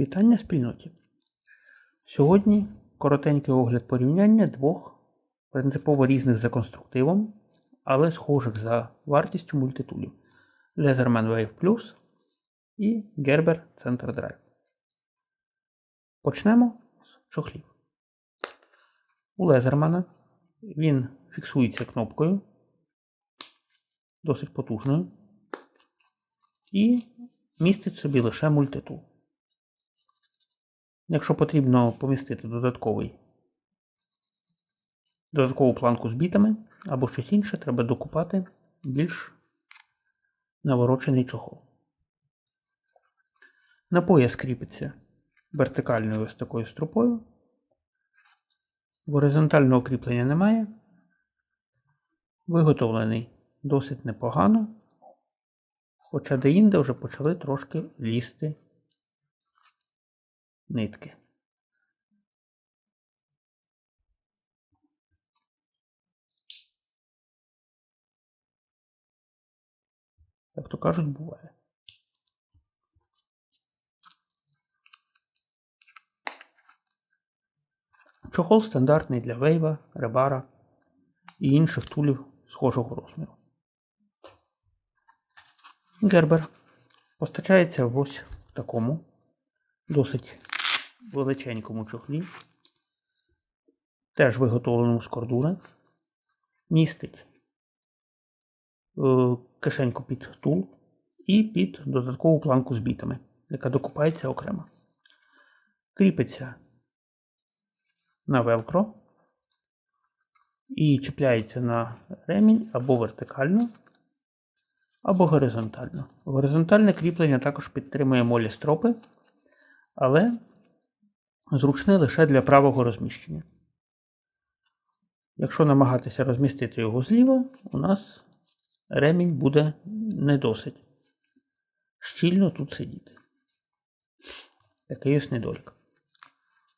Вітання спільноті. Сьогодні коротенький огляд порівняння двох принципово різних за конструктивом, але схожих за вартістю мультитулів Leatherman Wave Plus і Gerber Center Drive. Почнемо з чохлів. У Лезермана він фіксується кнопкою, досить потужною, і містить собі лише мультитул. Якщо потрібно помістити додатковий, додаткову планку з бітами або щось інше, треба докупати більш наворочений чохол. На пояс кріпиться вертикальною ось такою струпою. Горизонтального кріплення немає. Виготовлений досить непогано, хоча деінде вже почали трошки лізти нитки. Як то кажуть, буває. Чохол стандартний для вейва, ребара і інших тулів схожого розміру. Гербер постачається ось в такому досить величенькому чохлі, теж виготовленому з кордура, містить е, кишеньку під тул і під додаткову планку з бітами, яка докупається окремо. Кріпиться на велкро і чіпляється на ремінь або вертикально, або горизонтально. Горизонтальне кріплення також підтримує молі стропи, але зручне лише для правого розміщення. Якщо намагатися розмістити його зліва, у нас ремінь буде не досить щільно тут сидіти. Такий ось недолік.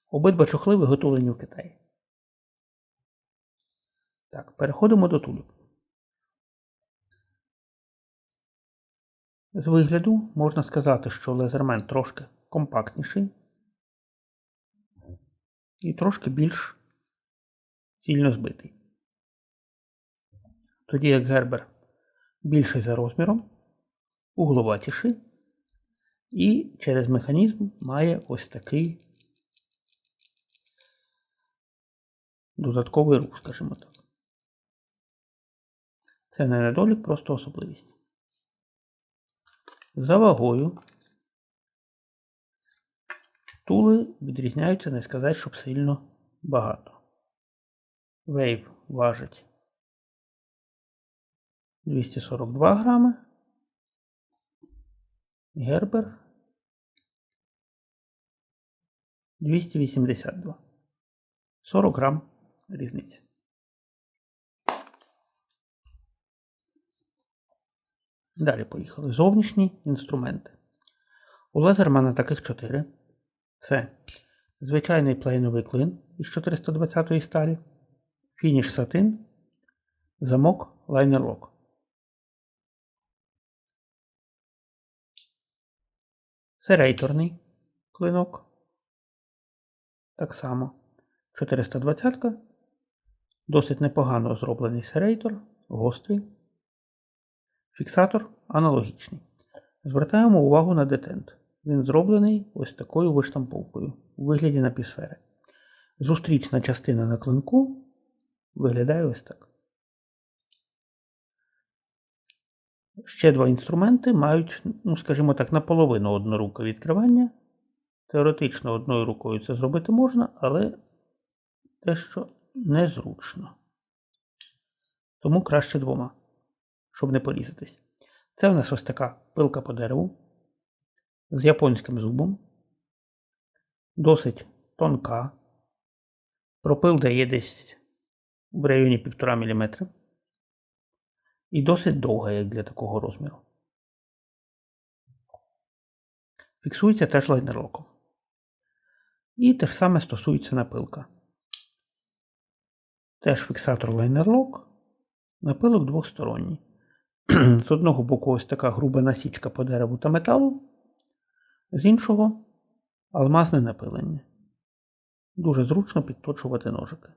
Обидва чохли виготовлені в Китаї. Так, переходимо до тулів. З вигляду можна сказати, що лезермен трошки компактніший і трошки більш цільно збитий. Тоді як гербер більший за розміром, угловатіший і через механізм має ось такий додатковий рух, скажімо так. Це не недолік, просто особливість. За вагою тули відрізняються, не сказати, щоб сильно багато. Вейв важить 242 грами. Гербер 282. 40 грам різниця. Далі поїхали. Зовнішні інструменти. У Лезермана таких 4. Це звичайний плейновий клин із 420-ї сталі, фініш сатин, замок лайнер-лок. Серейторний клинок. Так само 420-ка. Досить непогано зроблений серейтор, гострий. Фіксатор аналогічний. Звертаємо увагу на детент. Він зроблений ось такою виштамповкою у вигляді напівсфери. Зустрічна частина на клинку виглядає ось так. Ще два інструменти мають, ну, скажімо так, наполовину одноруке відкривання. Теоретично одною рукою це зробити можна, але дещо незручно. Тому краще двома, щоб не порізатись. Це в нас ось така пилка по дереву з японським зубом. Досить тонка. Пропил дає десь в районі 1,5 мм. І досить довга, як для такого розміру. Фіксується теж лайнерлоком. І те ж саме стосується напилка. Теж фіксатор лайнерлок. Напилок двосторонній. З одного боку ось така груба насічка по дереву та металу, з іншого Алмазне напилення. Дуже зручно підточувати ножики.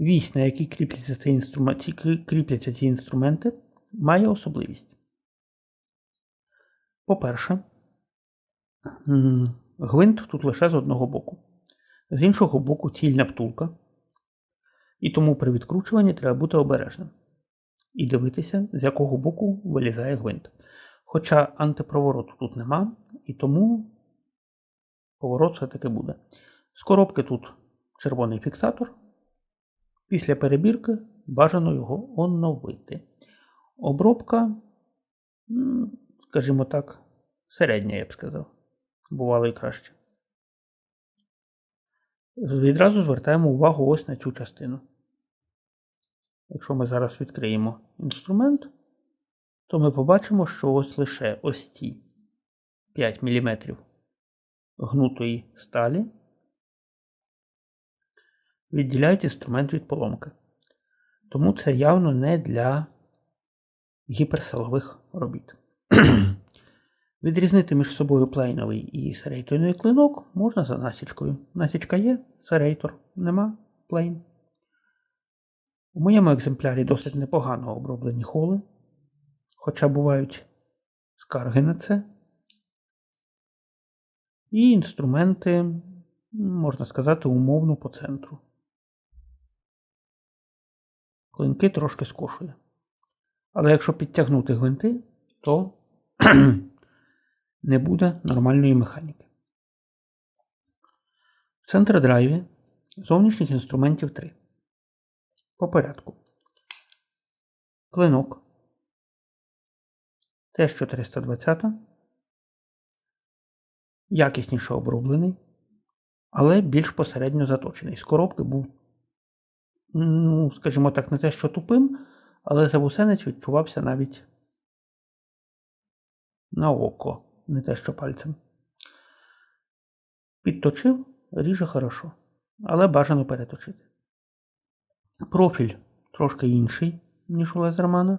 Вісь, на якій кріпляться, ці крі- кріпляться ці інструменти, має особливість. По-перше, гвинт тут лише з одного боку. З іншого боку цільна втулка. І тому при відкручуванні треба бути обережним і дивитися, з якого боку вилізає гвинт. Хоча антипровороту тут нема, і тому поворот все-таки буде. З коробки тут червоний фіксатор. Після перебірки бажано його оновити. Обробка, скажімо так, середня, я б сказав. Бувало і краще. Відразу звертаємо увагу ось на цю частину. Якщо ми зараз відкриємо інструмент, то ми побачимо, що ось лише ось ці 5 мм гнутої сталі відділяють інструмент від поломки. Тому це явно не для гіперсилових робіт. Відрізнити між собою плейновий і серейторний клинок можна за насічкою. Насічка є, серейтор нема, плейн. У моєму екземплярі досить непогано оброблені холи, хоча бувають скарги на це. І інструменти, можна сказати, умовно по центру. Клинки трошки скошує. Але якщо підтягнути гвинти, то не буде нормальної механіки. В центродрайві зовнішніх інструментів 3. По порядку. Клинок. Теж 420. Якісніше оброблений, але більш посередньо заточений. З коробки був, ну, скажімо так, не те, що тупим, але завусенець відчувався навіть на око, не те, що пальцем. Підточив, ріже хорошо, але бажано переточити. Профіль трошки інший, ніж у Лезермана.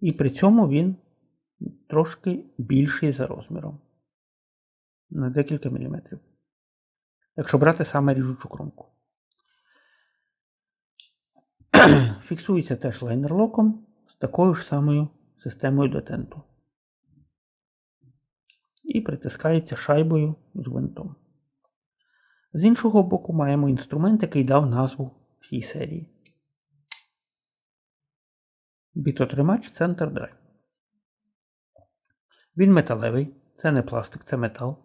І при цьому він трошки більший за розміром. На декілька міліметрів. Якщо брати саме ріжучу кромку. Фіксується теж лайнерлоком з такою ж самою системою детенту. І притискається шайбою з гвинтом. З іншого боку, маємо інструмент, який дав назву всій серії. Бітотримач Center Drive. Він металевий, це не пластик, це метал.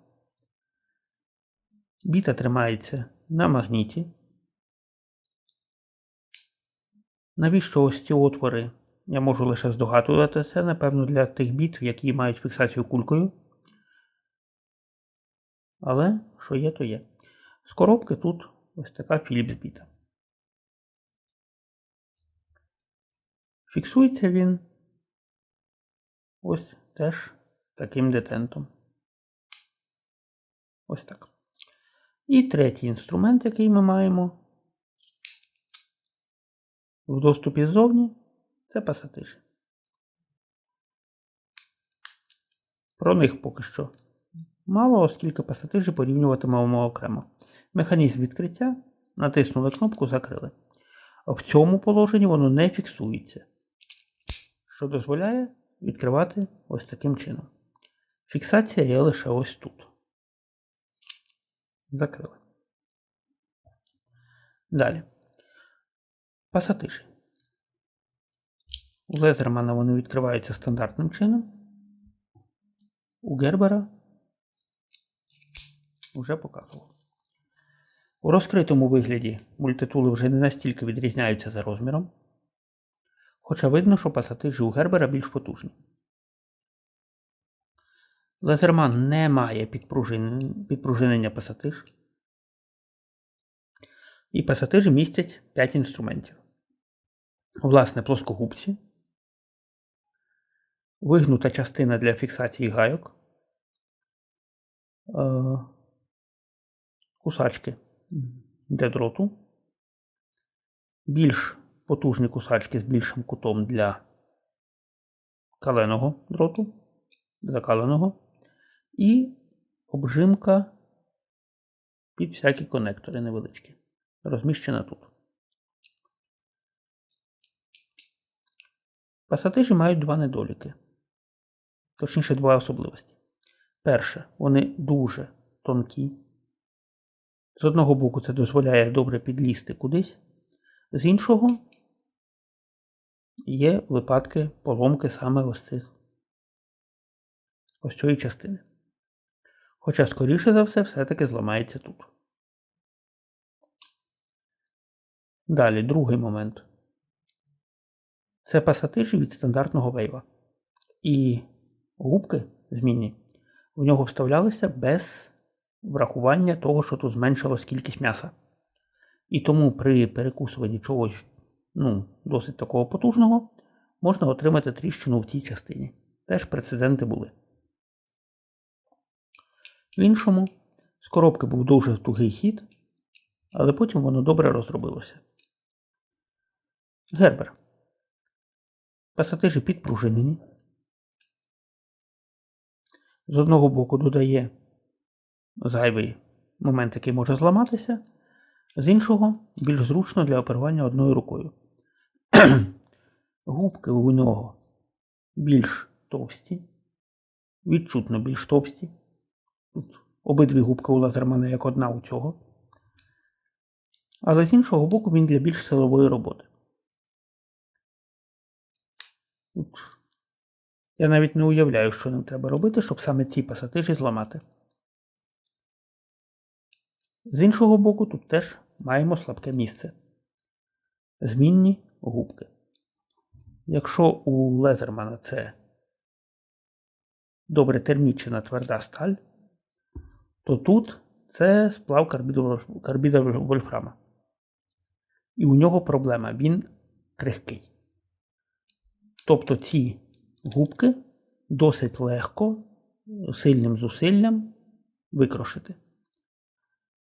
Біта тримається на магніті. Навіщо ось ці отвори? Я можу лише здогадувати це, напевно, для тих біт, які мають фіксацію кулькою. Але що є, то є. З коробки тут ось така Philips біта. Фіксується він ось теж таким детентом. Ось так. І третій інструмент, який ми маємо в доступі ззовні, це пасатижі. Про них поки що мало, оскільки пасатижі порівнюватимемо окремо. Механізм відкриття натиснули кнопку Закрили. В цьому положенні воно не фіксується, що дозволяє відкривати ось таким чином. Фіксація є лише ось тут. Закрили. Далі. Пасатижі. У Лезермана вони відкриваються стандартним чином. У Гербера вже показував. У розкритому вигляді мультитули вже не настільки відрізняються за розміром. Хоча видно, що пасатижі у Гербера більш потужні. Лазерман не має підпружинення пасатиж. І пасатижі містять 5 інструментів. Власне, плоскогубці, вигнута частина для фіксації гайок, е, кусачки для дроту, більш потужні кусачки з більшим кутом для каленого дроту закаленого і обжимка під всякі конектори невеличкі. Розміщена тут. Пасатижі мають два недоліки. Точніше, два особливості. Перше, вони дуже тонкі. З одного боку, це дозволяє добре підлізти кудись, з іншого є випадки поломки саме ось цих ось цієї частини. Хоча, скоріше за все, все-таки зламається тут. Далі, другий момент. Це пасатижі від стандартного вейва. І губки змінні в нього вставлялися без врахування того, що тут зменшилась кількість м'яса. І тому при перекусуванні чогось ну, досить такого потужного можна отримати тріщину в цій частині. Теж прецеденти були. В іншому, з коробки був дуже тугий хід, але потім воно добре розробилося. Гербер. Пасатижі підпружинені. З одного боку додає зайвий момент, який може зламатися, з іншого більш зручно для оперування одною рукою. Губки у нього більш товсті, відчутно більш товсті. Тут обидві губки у лазермана як одна у цього. Але з іншого боку він для більш силової роботи. Тут я навіть не уявляю, що нам треба робити, щоб саме ці пасатижі зламати. З іншого боку, тут теж маємо слабке місце. Змінні губки. Якщо у Лезермана це добре термічна тверда сталь, то тут це сплав карбіда вольфрама. І у нього проблема, він крихкий. Тобто ці губки досить легко, сильним зусиллям викрошити.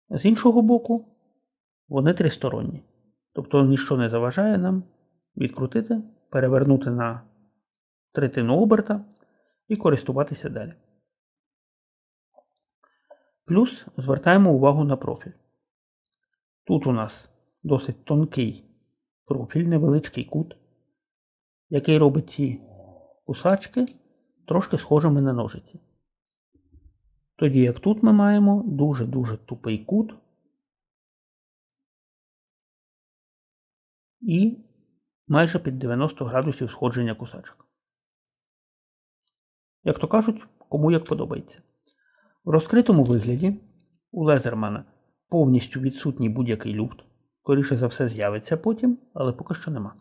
З іншого боку, вони тристоронні. Тобто ніщо не заважає нам відкрутити, перевернути на третину оберта і користуватися далі. Плюс звертаємо увагу на профіль. Тут у нас досить тонкий профіль, невеличкий кут, який робить ці кусачки трошки схожими на ножиці. Тоді як тут ми маємо дуже-дуже тупий кут і майже під 90 градусів сходження кусачок. Як то кажуть, кому як подобається. В розкритому вигляді у Лезермана повністю відсутній будь-який люфт. Скоріше за все з'явиться потім, але поки що нема.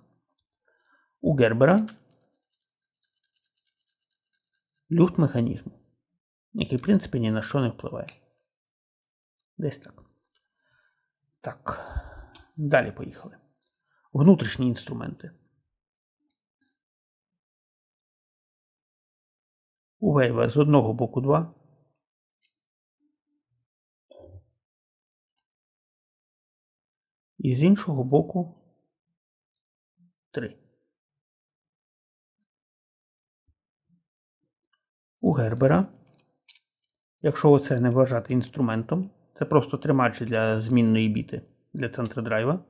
У Гербера люфт механізму, який, в принципі, ні на що не впливає. Десь так. Так. Далі поїхали. Внутрішні інструменти. У Вейва з одного боку 2. І з іншого боку 3. У Гербера, якщо оце не вважати інструментом, це просто тримач для змінної біти для центродрайва.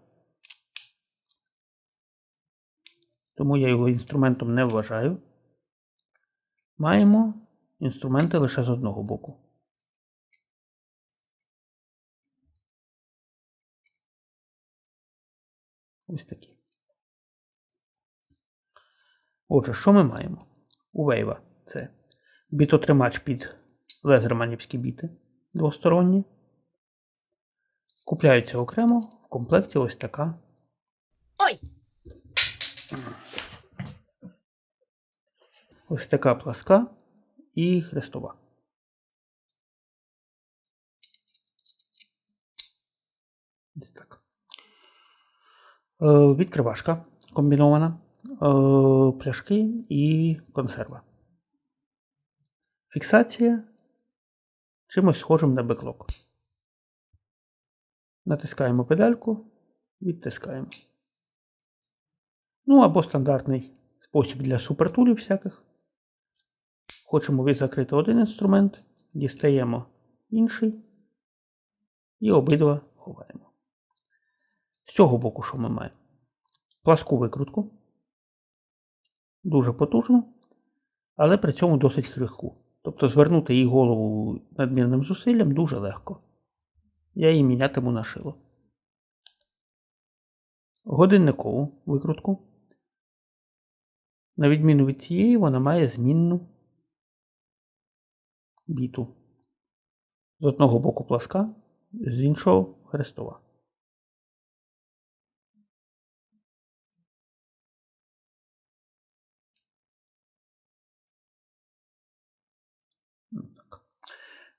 Тому я його інструментом не вважаю. Маємо інструменти лише з одного боку. Ось такі. Отже, що ми маємо? У Вейва це бітотримач під лезерманівські біти двосторонні. Купляються окремо в комплекті ось така. Ой! Ось така пласка і хрестова. Ось так. Е, відкривашка комбінована, е, пляшки і консерва. Фіксація чимось схожим на беклок. Натискаємо педальку, відтискаємо. Ну або стандартний спосіб для супертулів всяких. Хочемо від- закрити один інструмент, дістаємо інший і обидва ховаємо. З цього боку, що ми маємо? Пласку викрутку. Дуже потужну, але при цьому досить крихку. Тобто звернути її голову надмірним зусиллям дуже легко. Я її мінятиму на шило. Годинникову викрутку. На відміну від цієї, вона має змінну біту. З одного боку пласка, з іншого хрестова. Ну.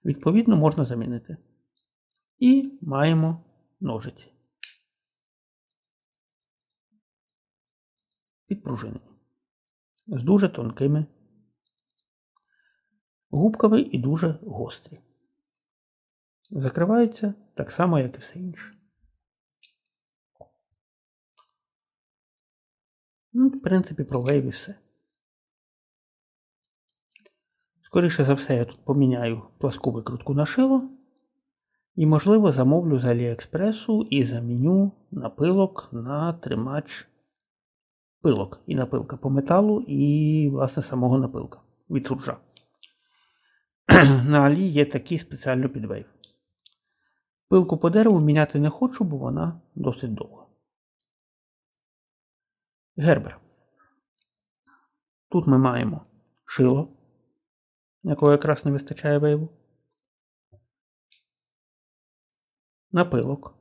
Відповідно, можна замінити. І маємо ножиці. Підпружинені. З дуже тонкими губками і дуже гострі. Закриваються так само, як і все інше. Ну, в принципі, про вейв і все. Скоріше за все, я тут поміняю пласку викрутку на шило. І, можливо, замовлю з Аліекспресу і заміню напилок на тримач пилок. І напилка по металу, і, власне, самого напилка від суржа. на Алі є такий спеціально під вейв. Пилку по дереву міняти не хочу, бо вона досить довга. Гербер. Тут ми маємо шило, якого якраз не вистачає вейву. Напилок.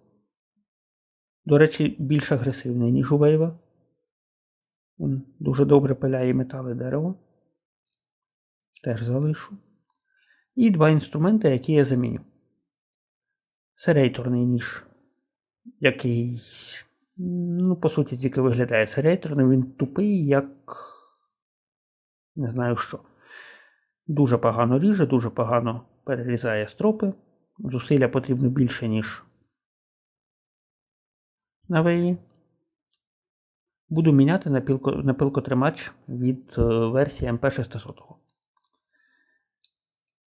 До речі, більш агресивний, ніж у вейва. Він дуже добре пиляє метал і дерево. Теж залишу. І два інструменти, які я заміню. Серейторний ніж, який, ну, по суті, тільки виглядає серейторним, він тупий, як не знаю що. Дуже погано ріже, дуже погано перерізає стропи. Зусилля потрібно більше, ніж на веї. Буду міняти на, пилкотримач від е, версії MP600.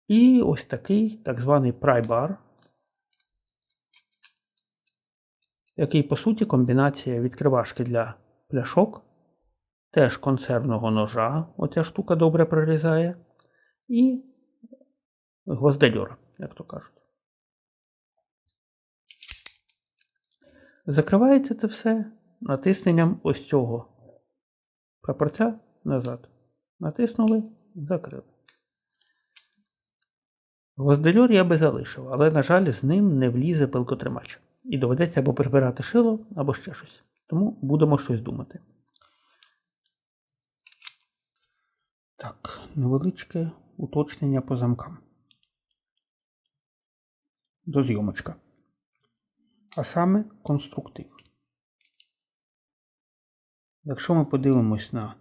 І ось такий так званий pry-bar, який, по суті, комбінація відкривашки для пляшок, теж консервного ножа, оця штука добре прорізає, і гвоздельора, як то кажуть. Закривається це все натисненням ось цього прапорця назад. Натиснули, закрили. Гвоздельор я би залишив, але, на жаль, з ним не влізе пилкотримач. І доведеться або прибирати шило, або ще щось. Тому будемо щось думати. Так, невеличке уточнення по замкам. До зйомочка. А саме конструктив. Якщо ми подивимось на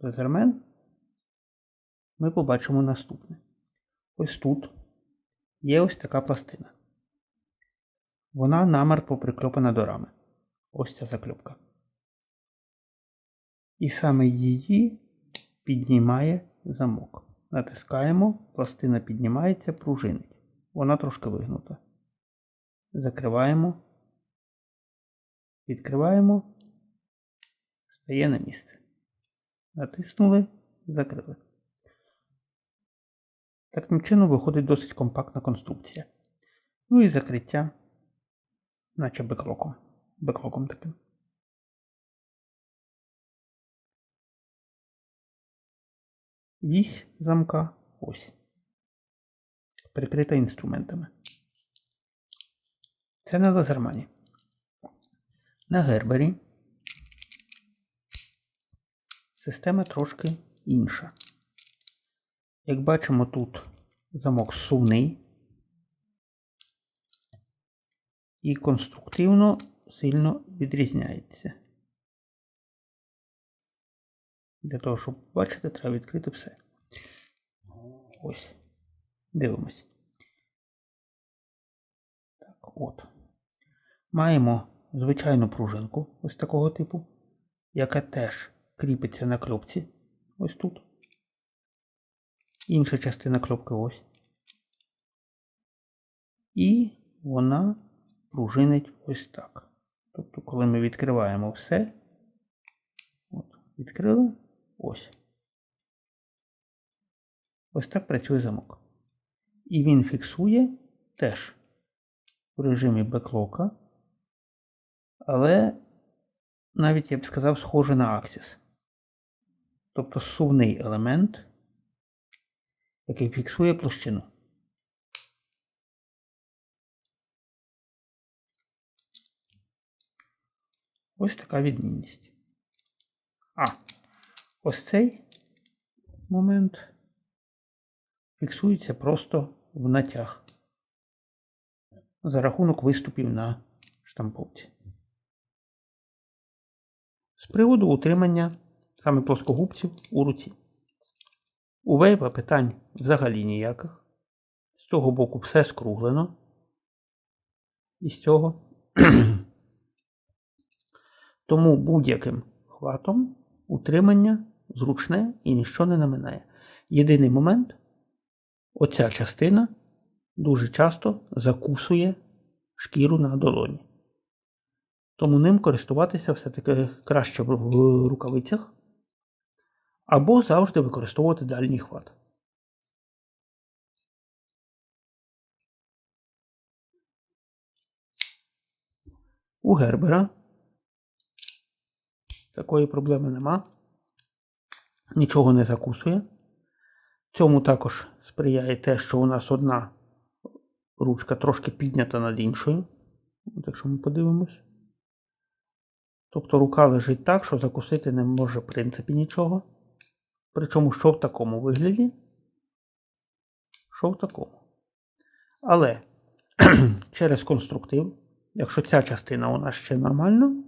лезермен, ми побачимо наступне. Ось тут є ось така пластина. Вона намертво прикльопана до рами. Ось ця закльопка. І саме її піднімає замок. Натискаємо, пластина піднімається, пружинить. Вона трошки вигнута. Закриваємо, відкриваємо, стає на місце. Натиснули, закрили. Таким чином виходить досить компактна конструкція. Ну і закриття, наче беклоком. Беклоком таким. Вісь замка ось. Прикрита інструментами. Це на лазермані. На гербері система трошки інша. Як бачимо, тут замок сувний і конструктивно сильно відрізняється. Для того, щоб бачити, треба відкрити все. Ось. Дивимось. Так, от. Маємо звичайну пружинку ось такого типу, яка теж кріпиться на кльопці. Ось тут. Інша частина кльопки ось. І вона пружинить ось так. Тобто, коли ми відкриваємо все, от, відкрили ось. Ось так працює замок. І він фіксує теж в режимі беклока, але навіть я б сказав, схоже на Axis. Тобто сувний елемент, який фіксує площину. Ось така відмінність. А, ось цей момент фіксується просто в натяг за рахунок виступів на штамповці. З приводу утримання саме плоскогубців у руці. У вейпа питань взагалі ніяких. З того боку все скруглено. І з цього. Тому будь-яким хватом утримання зручне і ніщо не наминає. Єдиний момент оця частина дуже часто закусує шкіру на долоні. Тому ним користуватися все-таки краще в рукавицях. Або завжди використовувати дальній хват. У Гербера такої проблеми нема. Нічого не закусує. Цьому також сприяє те, що у нас одна ручка трошки піднята над іншою. От Якщо ми подивимось. Тобто рука лежить так, що закусити не може в принципі нічого. Причому що в такому вигляді, що в такому. Але через конструктив, якщо ця частина у нас ще нормальна,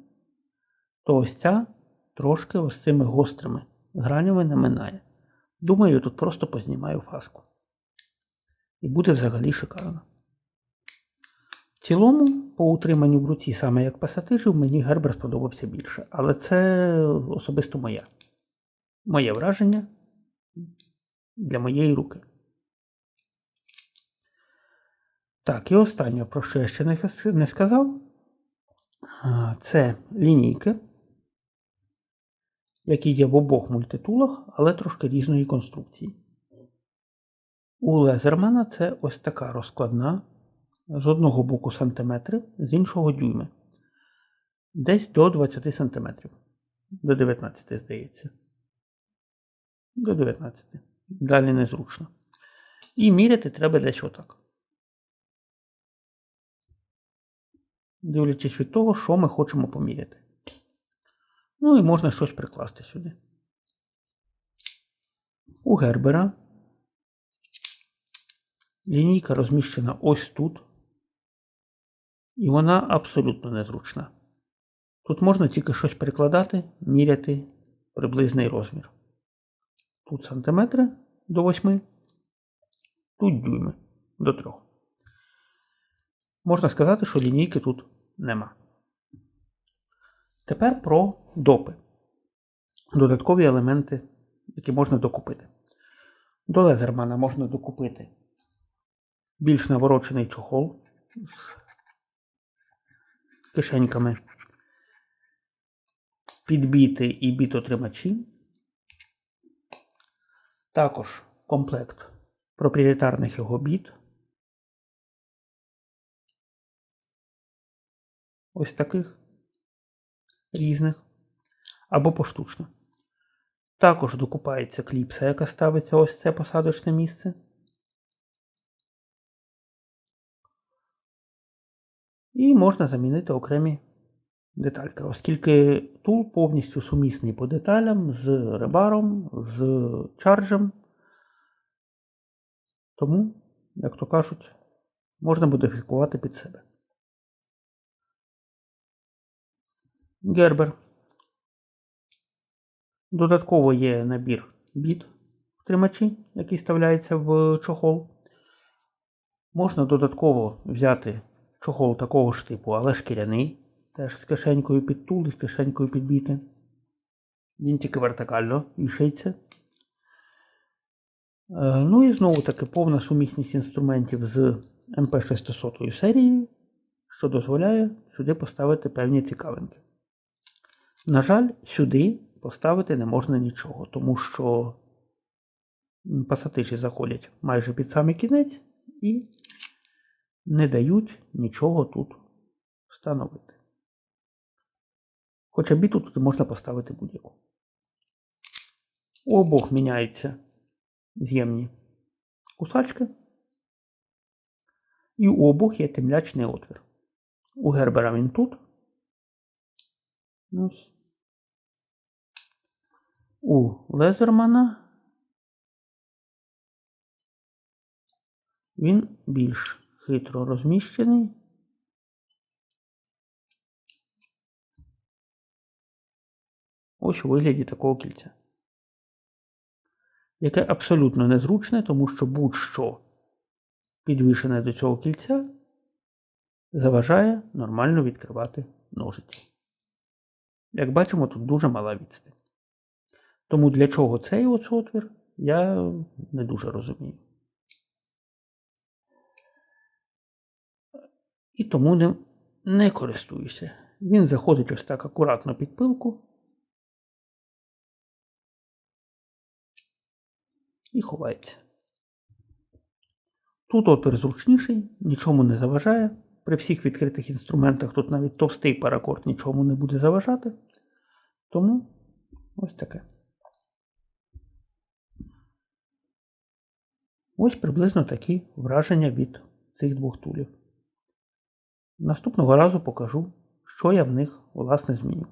то ось ця трошки ось цими гострими гранями не минає. Думаю, тут просто познімаю фаску. І буде взагалі шикарно. В цілому, по утриманню в руці, саме як пасатижів, мені Гербер сподобався більше. Але це особисто моє. Моє враження для моєї руки. Так, і останнє, про що я ще не сказав, це лінійки, які є в обох мультитулах, але трошки різної конструкції. У Лезермана це ось така розкладна, з одного боку сантиметри, з іншого дюйми. Десь до 20 сантиметрів. До 19, здається. До 19. Далі незручно. І міряти треба десь отак. Дивлячись від того, що ми хочемо поміряти. Ну і можна щось прикласти сюди. У Гербера лінійка розміщена ось тут. І вона абсолютно незручна. Тут можна тільки щось прикладати, міряти приблизний розмір. Тут сантиметри до 8, тут дюйми до 3. Можна сказати, що лінійки тут нема. Тепер про допи. Додаткові елементи, які можна докупити. До лезермана можна докупити більш наворочений чохол з кишеньками, підбіти і бітотримачі. Також комплект проприєтарних його біт. Ось таких різних. Або поштучно. Також докупається кліпса, яка ставиться ось це посадочне місце. І можна замінити окремі детальки, оскільки тул повністю сумісний по деталям з ребаром, з чарджем. Тому, як то кажуть, можна модифікувати під себе. Гербер. Додатково є набір біт тримачі, який вставляється в чохол. Можна додатково взяти чохол такого ж типу, але шкіряний. Теж з кишенькою під тул з кишенькою підбіти. Він тільки вертикально вішається. Ну і знову таки повна сумісність інструментів з МП600 серією, що дозволяє сюди поставити певні цікавинки. На жаль, сюди поставити не можна нічого, тому що пасатижі заходять майже під самий кінець і не дають нічого тут встановити. Хоча біту тут можна поставити будь-яку. У обох міняються з'ємні кусачки. І у обох є темлячний отвір. У Гербера він тут. У Лезермана він більш хитро розміщений. Ось у вигляді такого кільця. Яке абсолютно незручне, тому що будь-що підвішене до цього кільця заважає нормально відкривати ножиці. Як бачимо, тут дуже мала відстань. Тому для чого цей отвір, я не дуже розумію. І тому ним не користуюся. Він заходить ось так акуратно під пилку і ховається. Тут отвір зручніший, нічому не заважає. При всіх відкритих інструментах тут навіть товстий паракорд нічому не буде заважати. Тому ось таке. Ось приблизно такі враження від цих двох тулів. Наступного разу покажу, що я в них власне зміню.